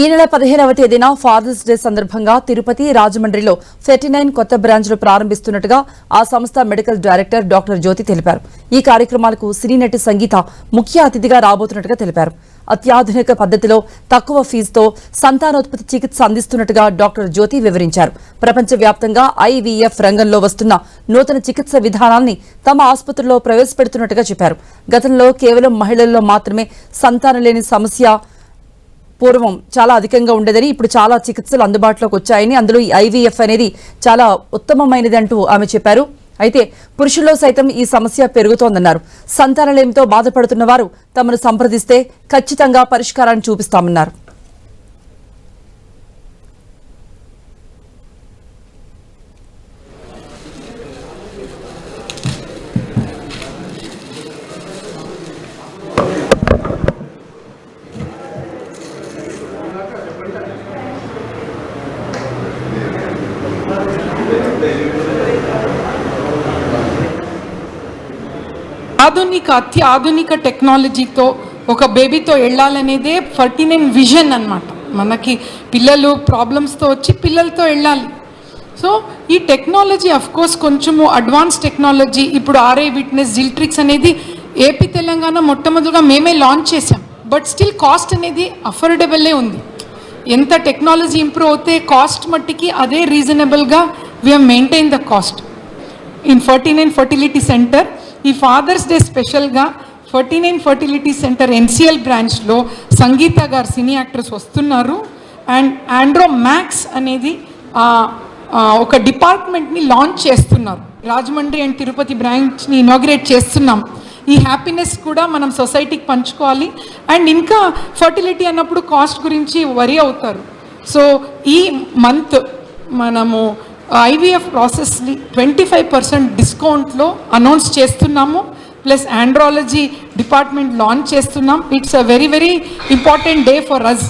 ఈ నెల పదిహేనవ తేదీన ఫాదర్స్ డే సందర్భంగా తిరుపతి రాజమండ్రిలో ఫెర్టీ నైన్ కొత్త బ్రాంచ్లు ప్రారంభిస్తున్నట్టుగా ఆ సంస్థ మెడికల్ డైరెక్టర్ డాక్టర్ జ్యోతి తెలిపారు. ఈ కార్యక్రమాలకు సినీ నటి సంగీత ముఖ్య అతిథిగా రాబోతున్నట్టుగా తెలిపారు. అత్యాధునిక పద్ధతిలో తక్కువ ఫీజుతో సంతానోత్పత్తి చికిత్స అందిస్తున్నట్టుగా డాక్టర్ జ్యోతి వివరించారు. ప్రపంచవ్యాప్తంగా ఐవీఎఫ్ రంగంలో వస్తున్న నూతన చికిత్స విధానాన్ని తమ ఆసుపత్రిలో ప్రవేశపెడుతున్నట్టుగా చెప్పారు. గతంలో కేవలం మహిళల్లో మాత్రమే సంతానం లేని సమస్య పూర్వం చాలా అధికంగా ఉండేదని ఇప్పుడు చాలా చికిత్సలు అందుబాటులోకి వచ్చాయని అందులో ఈ ఐవీఎఫ్ అనేది చాలా ఉత్తమమైనది అంటూ ఆమె చెప్పారు. అయితే పురుషుల్లో సైతం ఈ సమస్య పెరుగుతోందన్నారు. సంతానలేమితో బాధపడుతున్న వారు తమను సంప్రదిస్తే ఖచ్చితంగా పరిష్కారాన్ని చూపిస్తామన్నారు. ఆధునిక అతి ఆధునిక టెక్నాలజీతో ఒక బేబీతో వెళ్ళాలనేదే ఫర్టీ నైన్ విజన్ అనమాట మనకి పిల్లలు ప్రాబ్లమ్స్తో వచ్చి పిల్లలతో వెళ్ళాలి సో ఈ టెక్నాలజీ కోర్స్ కొంచెము అడ్వాన్స్ టెక్నాలజీ ఇప్పుడు ఆర్ఐ విట్నెస్ జిల్ట్రిక్స్ అనేది ఏపీ తెలంగాణ మొట్టమొదటిగా మేమే లాంచ్ చేసాం బట్ స్టిల్ కాస్ట్ అనేది అఫోర్డబులే ఉంది. ఎంత టెక్నాలజీ ఇంప్రూవ్ అవుతే కాస్ట్ మట్టికి అదే రీజనబుల్గా we maintain the cost in Ferty nine fertility centre ఈ ఫాదర్స్ డే స్పెషల్గా Ferty nine fertility centre NCL బ్రాంచ్లో సంగీత గారు సినీ యాక్టర్స్ వస్తున్నారు. అండ్ ఆండ్రో మ్యాక్స్ అనేది ఒక డిపార్ట్మెంట్ని లాంచ్ చేస్తున్నారు. రాజమండ్రి అండ్ తిరుపతి బ్రాంచ్ని ఇనాగ్రేట్ చేస్తున్నాం. ఈ హ్యాపీనెస్ కూడా మనం సొసైటీకి పంచుకోవాలి. అండ్ ఇంకా ఫర్టిలిటీ అన్నప్పుడు కాస్ట్ గురించి వరి అవుతారు. సో ఈ మంత్ మనము ఐవీఎఫ్ ప్రాసెస్ని ట్వంటీ ఫైవ్ పర్సెంట్ డిస్కౌంట్లో అనౌన్స్ చేస్తున్నాము. ప్లస్ ఆండ్రాలజీ డిపార్ట్మెంట్ లాంచ్ చేస్తున్నాం. It's a very very important day for us